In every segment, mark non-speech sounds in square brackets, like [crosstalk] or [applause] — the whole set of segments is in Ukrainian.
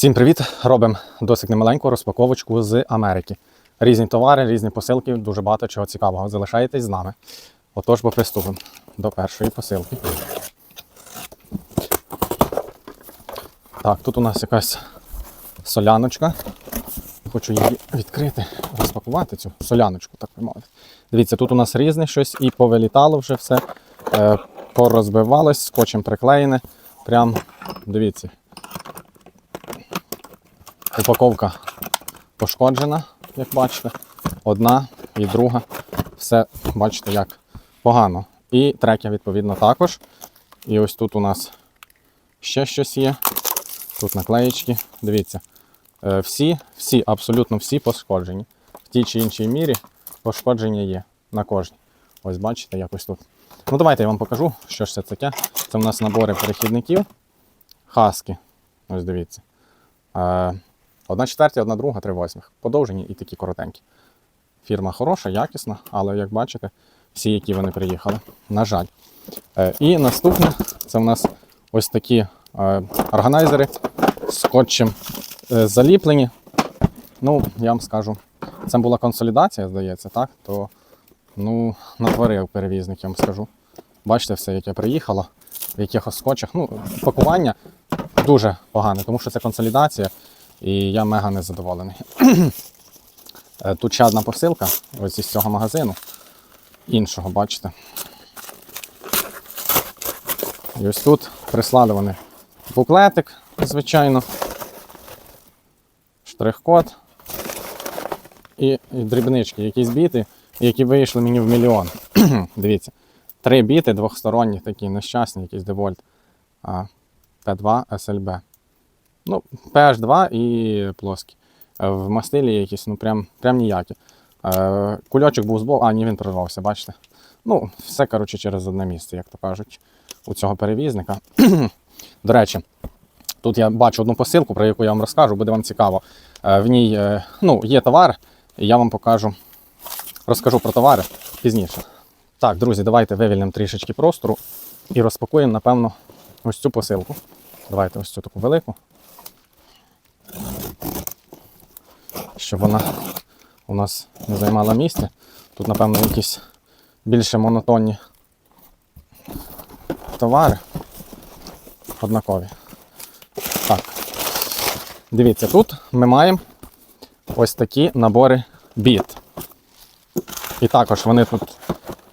Всім привіт! Робимо досить немаленьку розпаковочку з Америки. Різні товари, різні посилки, дуже багато чого цікавого. Залишайтесь з нами. Отож, бо приступимо до першої посилки. Так, тут у нас якась соляночка. Хочу її відкрити, розпакувати цю соляночку, так би мовити. Дивіться, тут у нас різне щось і повилітало вже все, е, порозбивалось, скотчем приклеєне. Прям дивіться, Упаковка пошкоджена, як бачите. Одна і друга. Все, бачите, як погано. І третя, відповідно, також. І ось тут у нас ще щось є. Тут наклеєчки. Дивіться. Е, Всі, всі, абсолютно всі пошкоджені. В тій чи іншій мірі пошкодження є на кожній. Ось бачите, якось тут. Ну, давайте я вам покажу, що ж це таке. Це у нас набори перехідників. Хаски. Ось дивіться. Одна четверта, одна друга, три восьмих. Подовжені і такі коротенькі. Фірма хороша, якісна, але як бачите, всі, які вони приїхали, на жаль. Е, І наступне це у нас ось такі е, органайзери скотчем е, заліплені. Ну, я вам скажу, це була консолідація, здається, так? То ну, натворив перевізник, я вам скажу. Бачите все, яке приїхало, в якихось скотчах. Ну, пакування дуже погане, тому що це консолідація, і я мега незадоволений. [clears throat] Е, Тут ще одна посилка ось із цього магазину. Іншого, бачите. І ось тут прислали вони буклетик, звичайно. Штрих-код. І, дрібнички, якісь біти, які вийшли мені в мільйон. [clears throat] Дивіться. Три біти двохсторонні, такі нещасні, якісь девольт. А, P2 SLB. Ну, PH2 і плоскі. Е, В мастилі якісь, ну прям, прям ніякі. Е, Кульочок був збоку, а ні, він прорвався, бачите. Ну, все, коротше, через одне місце, як то кажуть, у цього перевізника. [clears throat] До речі, тут я бачу одну посилку, про яку я вам розкажу, буде вам цікаво. Е, В ній ну, є товар, і я вам покажу, розкажу про товари пізніше. Так, друзі, давайте вивільнимо трішечки простору і розпакуємо, напевно, ось цю посилку. Давайте ось цю таку велику. Щоб вона у нас не займала місця. Тут, напевно, якісь більше монотонні товари. Однакові. Так. Дивіться, тут ми маємо ось такі набори біт. І також вони тут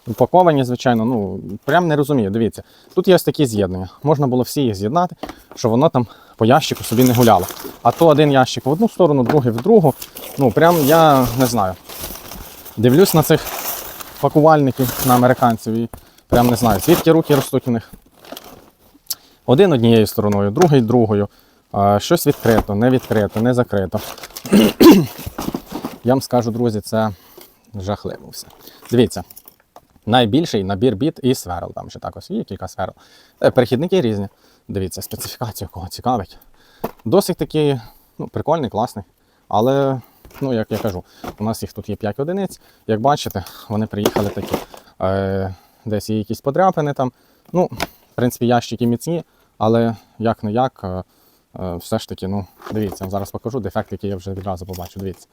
упаковані, звичайно, ну, прям не розумію. Дивіться, тут є ось такі з'єднання. Можна було всі їх з'єднати, щоб воно там по ящику собі не гуляло. А то один ящик в одну сторону, другий в другу. Ну, прям я не знаю. Дивлюсь на цих пакувальників, на американців і прям не знаю, звідки руки ростуть у них. Один однією стороною, другий другою. Щось відкрито, не відкрито, не закрито. [clears throat] Я вам скажу, друзі, це жахливо все. Дивіться, найбільший набір біт і сверл. Там ще також є кілька сверл. Е, Перехідники різні. Дивіться, специфікацію кого цікавить. Досить такий ну, прикольний, класний. Але, ну, як я кажу, у нас їх тут є 5 одиниць. Як бачите, вони приїхали такі. Е, десь є якісь подряпини там. Ну, в принципі, ящики міцні, але як не як, е, е, все ж таки, ну, дивіться, зараз покажу дефект, який я вже відразу побачу. Дивіться.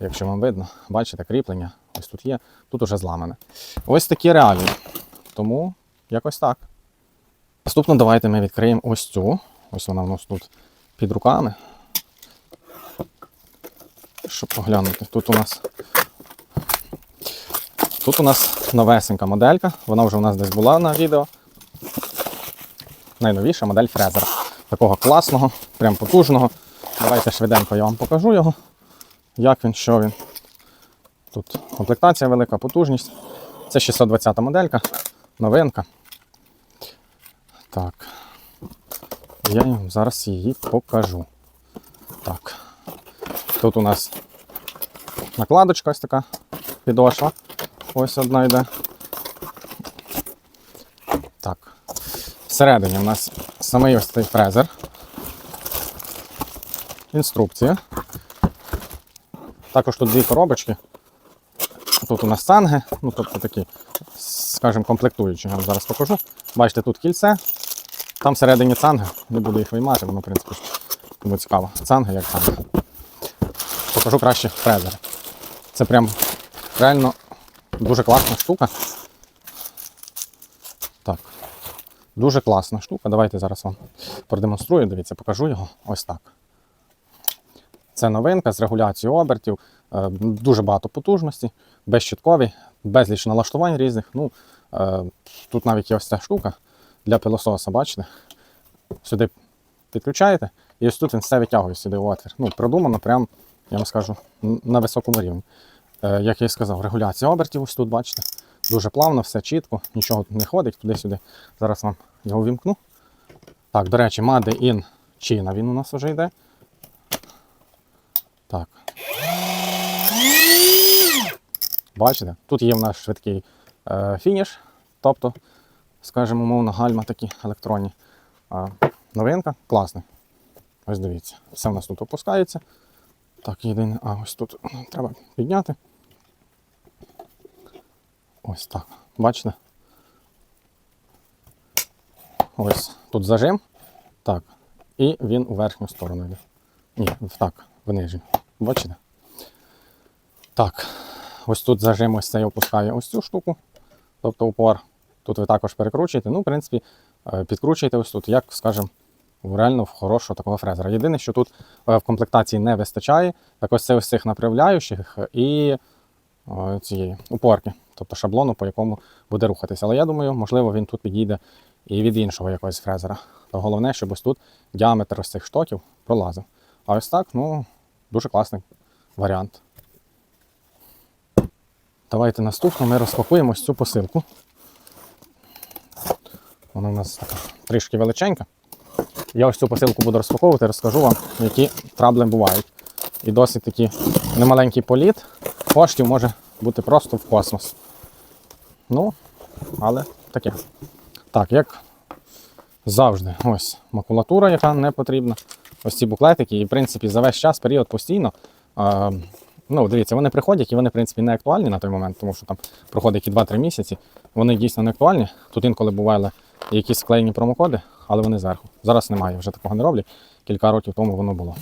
Якщо вам видно, бачите, кріплення, ось тут є, тут уже зламане. Ось такі реалії. Тому якось так. Наступно давайте ми відкриємо ось цю. Ось вона у нас тут під руками. Щоб поглянути. Тут у нас Тут у нас новесенька моделька, вона вже у нас десь була на відео. Найновіша модель фрезера. Такого класного, прям потужного. Давайте швиденько я вам покажу його. Як він, що він. Тут комплектація велика, потужність. Це 620 моделька, новинка. Так. Я вам зараз її покажу. Так. Тут у нас накладочка ось така підошва. Ось одна йде. Так. Всередині у нас самий ось цей фрезер. Інструкція. Також тут дві коробочки. Тут у нас санги, ну тобто такі, скажімо, комплектуючі. Я вам зараз покажу. Бачите, тут кільце. Там всередині цанги, не буду їх виймати, воно, в принципі, Тому цікаво. Цанга як цанга. Покажу краще фрезер. Це прям реально дуже класна штука. Так. Дуже класна штука. Давайте зараз вам продемонструю. Дивіться, покажу його. Ось так. Це новинка з регуляцією обертів, е, дуже багато потужності, безщитковий, безліч налаштувань різних. Ну, е, тут навіть є ось ця штука для пилососа, бачите? Сюди підключаєте, і ось тут він все витягує сюди в отвір. Ну, продумано, прям, я вам скажу, на високому рівні. Е, як я і сказав, регуляція обертів ось тут, бачите. Дуже плавно, все чітко, нічого не ходить туди-сюди. Зараз вам його вімкну. Так, до речі, Made in China він у нас вже йде. Так. Бачите, тут є в нас швидкий е, фініш, тобто, скажімо, мовно, гальма такі електронні. А, новинка, класний. Ось дивіться, все в нас тут опускається. Так, єдине, а ось тут треба підняти. Ось так. Бачите? Ось тут зажим. Так. І він у верхню сторону йде. Ні, так, в нижню. Бачите? Так. Ось тут зажим ось цей опускає ось цю штуку. Тобто упор. Тут ви також перекручуєте. Ну, в принципі, е, підкручуєте ось тут, як, скажімо, реально в хорошого такого фрезера. Єдине, що тут е, в комплектації не вистачає, так ось це ось цих направляючих і е, цієї упорки, тобто шаблону, по якому буде рухатися. Але я думаю, можливо, він тут підійде і від іншого якогось фрезера. То головне, щоб ось тут діаметр ось цих штоків пролазив. А ось так, ну, дуже класний варіант. Давайте наступно ми розпакуємо цю посилку. Вона у нас така трішки величенька. Я ось цю посилку буду розпаковувати, розкажу вам, які трабли бувають. І досить такий немаленький політ коштів може бути просто в космос. Ну, але таке. Так, як завжди, ось макулатура, яка не потрібна. Ось ці буклетики, і в принципі за весь час період постійно. Е, ну, дивіться, вони приходять і вони, в принципі, не актуальні на той момент, тому що там проходить і 2-3 місяці. Вони дійсно не актуальні. Тут інколи бували якісь склеєні промокоди, але вони зверху. Зараз немає, вже такого не роблять. Кілька років тому воно було.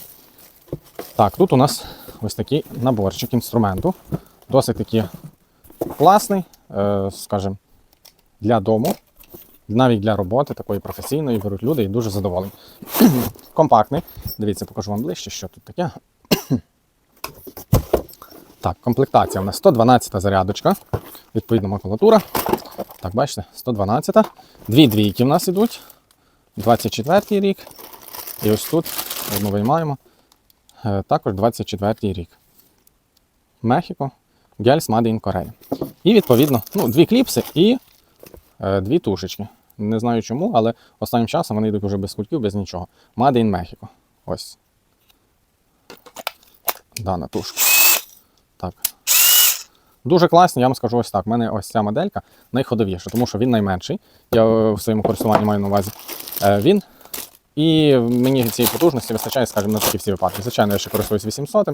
Так, тут у нас ось такий наборчик інструменту. Досить таки класний, е, скажімо, для дому, навіть для роботи такої професійної беруть люди і дуже задоволені. [clears throat] Компактний. Дивіться, покажу вам ближче, що тут таке. [clears throat] Так, комплектація у нас 112 зарядочка, відповідно макулатура. Так, бачите, 112. Дві двійки в нас ідуть. 24 рік. І ось тут одну виймаємо. Е, Також 24-й рік. Мехіко. Гельс Made Korea. І відповідно ну, дві кліпси і е, дві тушечки. Не знаю чому, але останнім часом вони йдуть вже без кульків, без нічого. Made in Mexico. Ось. Дана тушка. Так. Дуже класні, я вам скажу ось так. У мене ось ця моделька найходовіша, тому що він найменший. Я е, в своєму користуванні маю на увазі. Е, Він. І мені цієї потужності вистачає, скажімо, на такі всі випадки. Звичайно, я ще користуюсь 800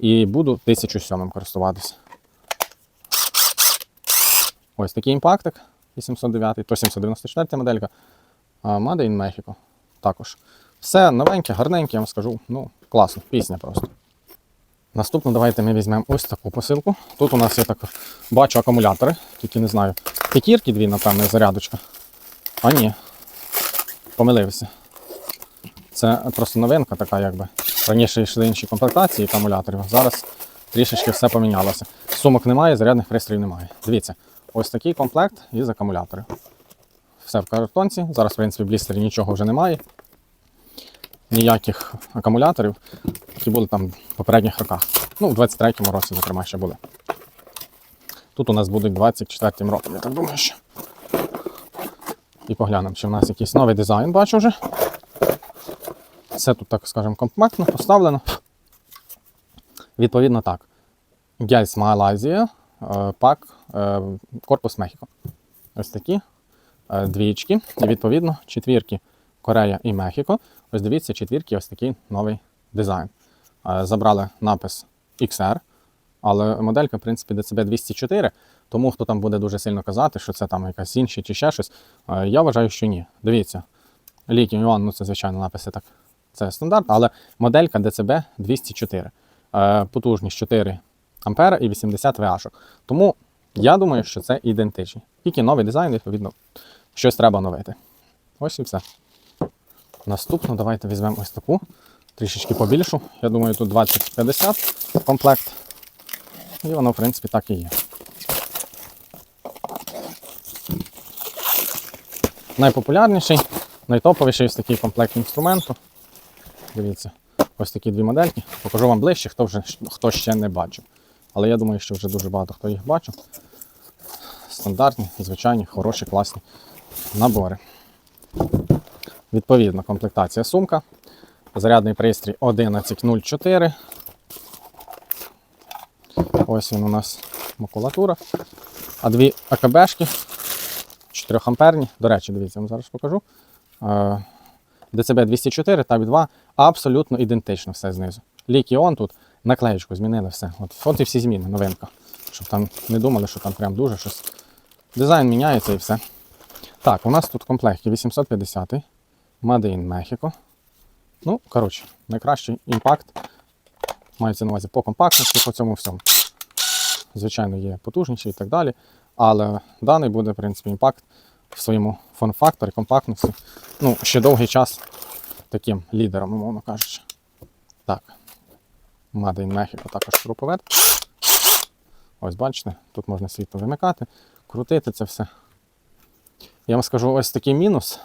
і буду 1007 користуватися. Ось такий імпактик 809, то 794 моделька. Made in Mexico також. Все новеньке, гарненьке, я вам скажу. Ну, класно, пісня просто. Наступно давайте ми візьмемо ось таку посилку. Тут у нас я так бачу акумулятори, тільки не знаю. П'ятірки дві, напевно, зарядочка. А ні. Помилився. Це просто новинка така, якби. Раніше йшли інші комплектації акумуляторів. Зараз трішечки все помінялося. Сумок немає, зарядних пристроїв немає. Дивіться, ось такий комплект із акумуляторів. Все в картонці. Зараз, в принципі, в блістері нічого вже немає. Ніяких акумуляторів, які були там в попередніх роках. Ну, в 23-му році, зокрема, ще були. Тут у нас будуть 24-м роком, я так думаю, що. І поглянемо, чи в нас якийсь новий дизайн бачу вже. Все тут, так скажемо, компактно поставлено. Відповідно так. Гельс Малайзія, е, пак, корпус Мехіко. Ось такі е, двічки. І відповідно четвірки Корея і Мехіко. Ось дивіться, четвірки, ось такий новий дизайн. Е, Забрали напис XR, але моделька, в принципі, DCB 204, тому хто там буде дуже сильно казати, що це там якась інша чи ще щось, е, я вважаю, що ні. Дивіться, літій Іон, ну це звичайно написи так Це стандарт, але моделька DCB 204. Е, Потужність 4 ампера і 80 VH. Тому я думаю, що це ідентичні. Тільки новий дизайн, відповідно, щось треба оновити. Ось і все. Наступну давайте візьмемо ось таку, трішечки побільшу. Я думаю, тут 20-50 комплект. І воно, в принципі, так і є. Найпопулярніший, найтоповіший ось такий комплект інструменту. Дивіться, ось такі дві модельки. Покажу вам ближче, хто, вже, хто ще не бачив. Але я думаю, що вже дуже багато хто їх бачив. Стандартні, звичайні, хороші, класні набори. Відповідно, комплектація сумка. Зарядний пристрій 1104. Ось він у нас макулатура. А дві АКБшки 4 амперні. До речі, дивіться, я вам зараз покажу. Е, ДЦБ 204 та 2 абсолютно ідентично все знизу. Лікіон тут наклеєчку змінили все. От, от і всі зміни, новинка. Щоб там не думали, що там прям дуже щось. Дизайн міняється і все. Так, у нас тут в комплекті 850 Made in Mexico. Ну, коротше, найкращий імпакт. Мається на увазі по компактності, по цьому всьому. Звичайно, є потужніші і так далі. Але даний буде, в принципі, імпакт в своєму форм-факторі, компактності. Ну, ще довгий час таким лідером, умовно кажучи. Так. Made in також шуруповерт. Ось бачите, тут можна світло вимикати, крутити це все. Я вам скажу ось такий мінус,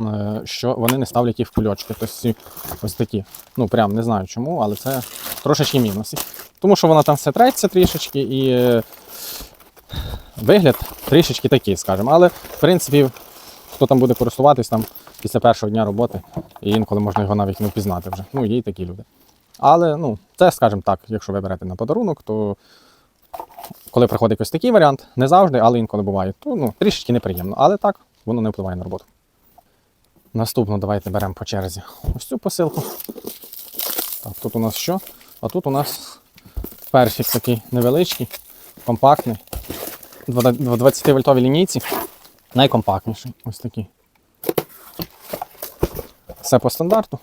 е, що вони не ставлять їх в кульочки. Тобто ось такі. Ну, прям не знаю чому, але це трошечки мінус. Тому що воно там все треться трішечки і е, вигляд трішечки такий, скажімо. Але, в принципі, хто там буде користуватись там після першого дня роботи, і інколи можна його навіть не впізнати вже. Ну, є й такі люди. Але ну, це, скажімо так, якщо ви берете на подарунок, то коли приходить ось такий варіант, не завжди, але інколи буває, то ну, трішечки неприємно. Але так, воно не впливає на роботу. Наступну давайте беремо по черзі ось цю посилку. Так, тут у нас що? А тут у нас персик такий невеличкий, компактний. 20 вольтовій лінійці. Найкомпактніший. Ось такий. Все по стандарту.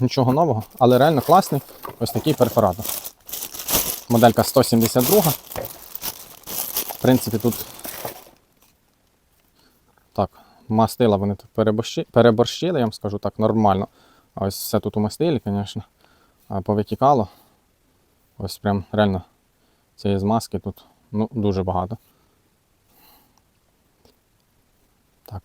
Нічого нового, але реально класний. Ось такий перфоратор. Моделька 172. В принципі, тут так, мастила вони тут переборщи- переборщили, я вам скажу так, нормально. Ось все тут у мастилі, звісно, повитікало. Ось прям реально цієї змазки тут ну, дуже багато. Так.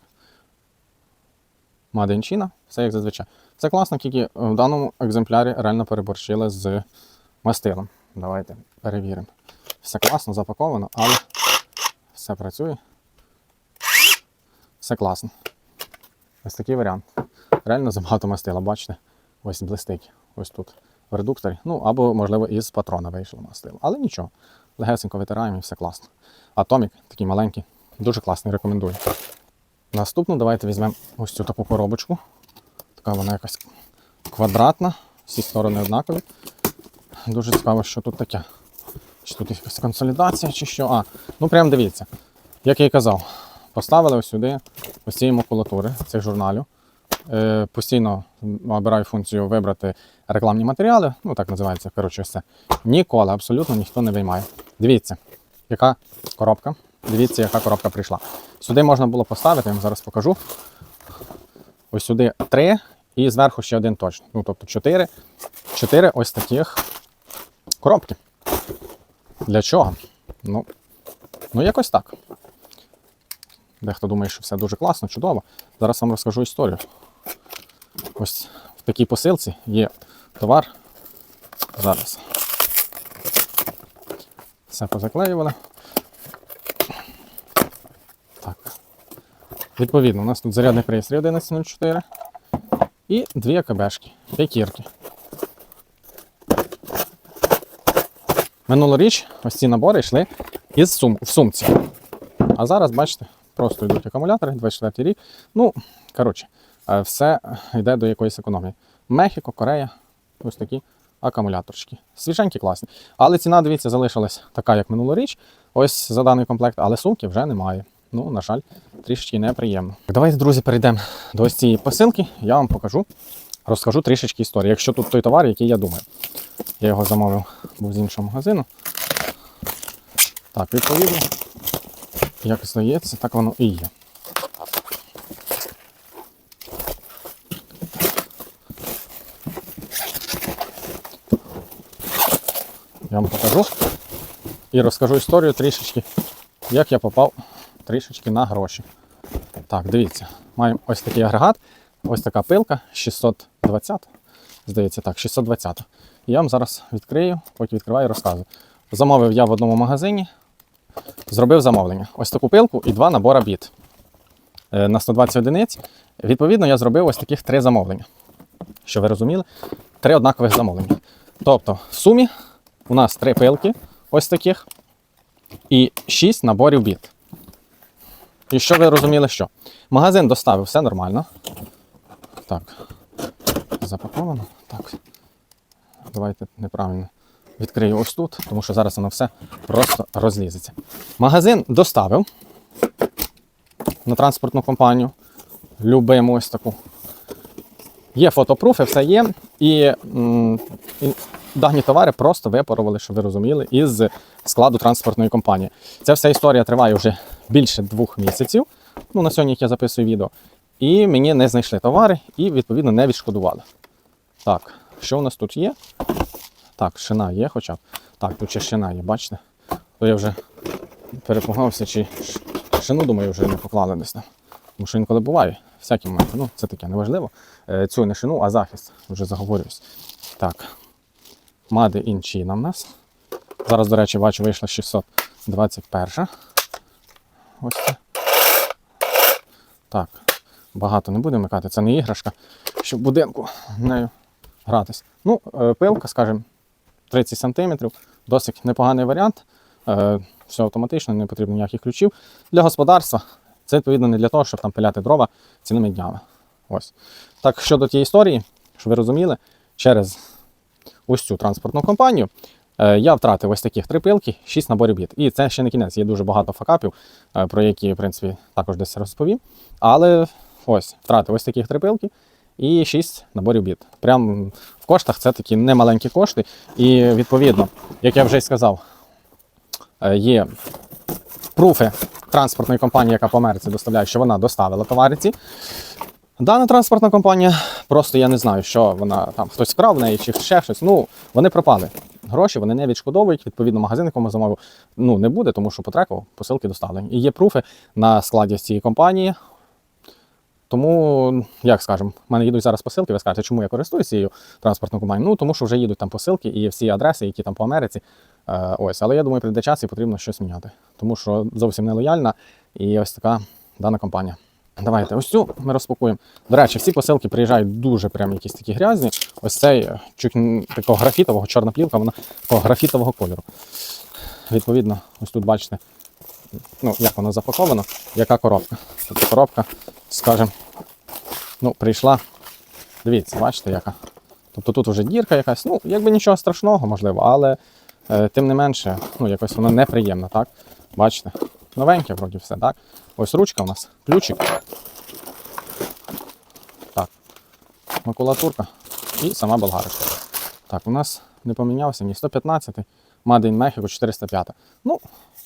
Маденчина, все як зазвичай. Це класно, тільки в даному екземплярі реально переборщили з мастилом. Давайте перевіримо. Все класно, запаковано, але все працює. Все класно. Ось такий варіант. Реально забагато мастила, бачите? Ось блистить. Ось тут в редукторі. Ну, або, можливо, із патрона вийшло мастило. Але нічого. Легесенько витираємо і все класно. Атомік такий маленький, дуже класний, рекомендую. Наступну давайте візьмемо ось цю таку коробочку. Така вона якась квадратна, всі сторони однакові. Дуже цікаво, що тут таке. Чи тут якась консолідація, чи що. А, ну прям дивіться. Як я і казав, поставили ось сюди ось цієї макулатури, цих журналів. Е, постійно обираю функцію вибрати рекламні матеріали, ну так називається, коротше, це. Ніколи абсолютно ніхто не виймає. Дивіться, яка коробка. Дивіться, яка коробка прийшла. Сюди можна було поставити, я вам зараз покажу. Ось сюди три і зверху ще один точно. Ну, тобто чотири. Чотири ось таких коробки. Для чого? Ну, ну якось так. Дехто думає, що все дуже класно, чудово. Зараз вам розкажу історію. Ось в такій посилці є товар. Зараз. Все позаклеювали. Так. Відповідно, у нас тут зарядний пристрій 1104 і дві АКБшки, п'ятірки. Минулоріч ось ці набори йшли із сум, в сумці. А зараз, бачите, просто йдуть акумулятори, 24 рік. Ну, коротше, е, все йде до якоїсь економії. Мехіко, Корея, ось такі акумуляторчики. Свіженькі, класні. Але ціна, дивіться, залишилась така, як минулоріч. Ось за даний комплект, але сумки вже немає. Ну, на жаль, трішечки неприємно. Давайте, друзі, перейдемо до ось цієї посилки. Я вам покажу, розкажу трішечки історії. Якщо тут той товар, який я думаю. Я його замовив, був з іншого магазину. Так, відповідно, як здається, так воно і є. Я вам покажу і розкажу історію трішечки, як я попав трішечки на гроші. Так, дивіться, маємо ось такий агрегат, ось така пилка 620. Здається, так, 620. І я вам зараз відкрию, потім відкриваю і розказую. Замовив я в одному магазині, зробив замовлення. Ось таку пилку і два набора біт е, на 120 одиниць. Відповідно, я зробив ось таких три замовлення. Що ви розуміли? Три однакових замовлення. Тобто, в сумі у нас три пилки, ось таких, і шість наборів біт. І що ви розуміли, що? Магазин доставив все нормально. Так. Запаковано. Так. Давайте неправильно відкрию ось тут, тому що зараз воно все просто розлізеться. Магазин доставив на транспортну компанію. Любимо ось таку. Є фотопруфи, все є. І, і дані товари просто випарували, щоб ви розуміли, із складу транспортної компанії. Ця вся історія триває вже більше двох місяців. Ну, на сьогодні я записую відео. І мені не знайшли товари і, відповідно, не відшкодували. Так, що у нас тут є? Так, шина є хоча б. Так, тут ще шина є, бачите? То я вже перепугався, чи шину, думаю, вже не поклали десь там. Тому що інколи буває, всякі моменти. Ну, це таке неважливо. Е, Цю не шину, а захист. Вже заговорююсь. Так. Мади інчина в нас. Зараз, до речі, бачу, вийшла 621. Ось це. Так. Багато не будемо микати, це не іграшка, щоб в будинку нею гратись. Ну, е, пилка, скажімо, 30 см, досить непоганий варіант. Е, Все автоматично, не потрібно ніяких ключів. Для господарства це відповідно не для того, щоб там пиляти дрова цілими днями. Ось. Так, щодо тієї історії, щоб ви розуміли, через ось цю транспортну компанію я втратив ось таких три пилки, 6 наборів біт. І це ще не кінець, є дуже багато факапів, е, про які, в принципі, також десь розповім. Але ось втратив ось таких три пилки і 6 наборів біт. Прям в коштах це такі немаленькі кошти. І відповідно, як я вже й сказав, е, є пруфи транспортної компанії, яка по Америці доставляє, що вона доставила товариці. Дана транспортна компанія, просто я не знаю, що вона там хтось вкрав неї чи ще щось. Ну, вони пропали. Гроші вони не відшкодовують. Відповідно, магазин, якому замовив, ну не буде, тому що по треку посилки доставлені. І є пруфи на складі цієї компанії. Тому, як скажемо, в мене їдуть зараз посилки, ви скажете, чому я користуюся цією транспортною компанією? Ну, тому що вже їдуть там посилки і всі адреси, які там по Америці. Е, ось, але я думаю, прийде час і потрібно щось міняти. Тому що зовсім не лояльна і ось така дана компанія. Давайте ось цю ми розпакуємо. До речі, всі посилки приїжджають дуже прям якісь такі грязні. Ось цей е, чуть такого графітового, чорна плівка, вона такого графітового кольору. Відповідно, ось тут бачите, ну, як воно запаковано, яка коробка. Тобто коробка, скажімо, ну, прийшла. Дивіться, бачите, яка. Тобто тут вже дірка якась, ну, якби нічого страшного, можливо, але е, тим не менше, ну, якось воно неприємно, так? Бачите? Новеньке, вроді все, так? Ось ручка у нас, ключик. Так. Макулатурка і сама болгарочка. Так, у нас не помінявся ні 115, Made in Mexico 405. Ну,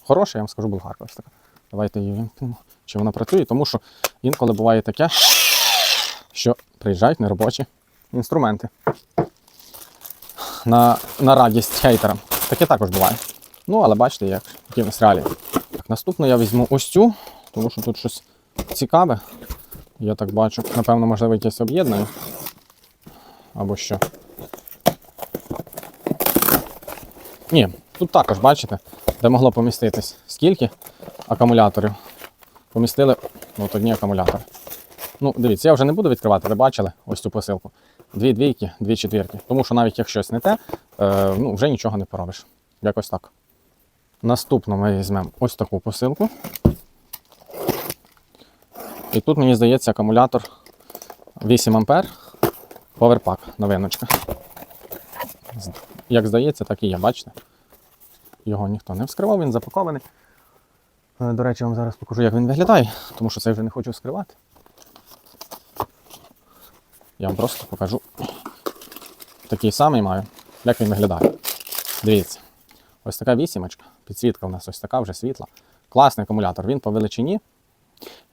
хороша, я вам скажу, болгарка ось така. Давайте її вимкнемо. Чи вона працює, тому що інколи буває таке, що приїжджають неробочі інструменти. На, на радість хейтерам. Таке також буває. Ну, але бачите, як, які в нас реалії. Так, наступно я візьму ось цю, тому що тут щось цікаве. Я так бачу. Напевно, можливо, якесь об'єднання. Або що. Ні, тут також, бачите, де могло поміститись. Скільки акумуляторів? Помістили от одні акумулятори. Ну, дивіться, я вже не буду відкривати, ви бачили ось цю посилку. Дві двійки, дві четвірки. Тому що навіть якщо щось не те, е, ну, вже нічого не поробиш. Якось так. Наступно ми візьмемо ось таку посилку. І тут, мені здається, акумулятор 8 А Powerpack, новиночка. Як здається, так і є, бачите? Його ніхто не вскривав, він запакований. Е, До речі, я вам зараз покажу, як він виглядає, тому що це вже не хочу вскривати. Я вам просто покажу. Такий самий маю, як він виглядає. Дивіться, ось така вісімочка. Підсвітка у нас ось така вже світла. Класний акумулятор. Він по величині,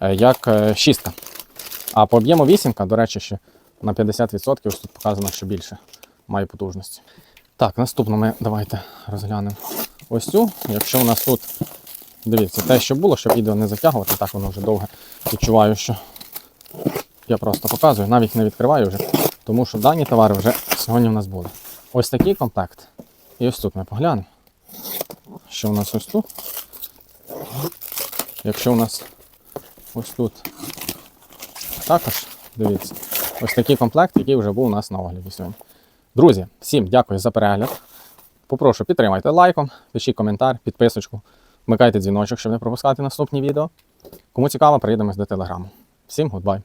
е, як е, шістка. А по об'єму вісімка, до речі, ще на 50% ось тут показано, що більше має потужності. Так, наступно ми давайте розглянемо ось цю. Якщо у нас тут, дивіться, те, що було, щоб відео не затягувати, так воно вже довге. Відчуваю, що я просто показую, навіть не відкриваю вже, тому що дані товари вже сьогодні в нас були. Ось такий комплект. І ось тут ми поглянемо. Що у нас ось тут? Якщо у нас ось тут також, дивіться, ось такий комплект, який вже був у нас на огляді сьогодні. Друзі, всім дякую за перегляд. Попрошу підтримайте лайком, пишіть коментар, підписочку, вмикайте дзвіночок, щоб не пропускати наступні відео. Кому цікаво, приєднемось до телеграму. Всім гудбай!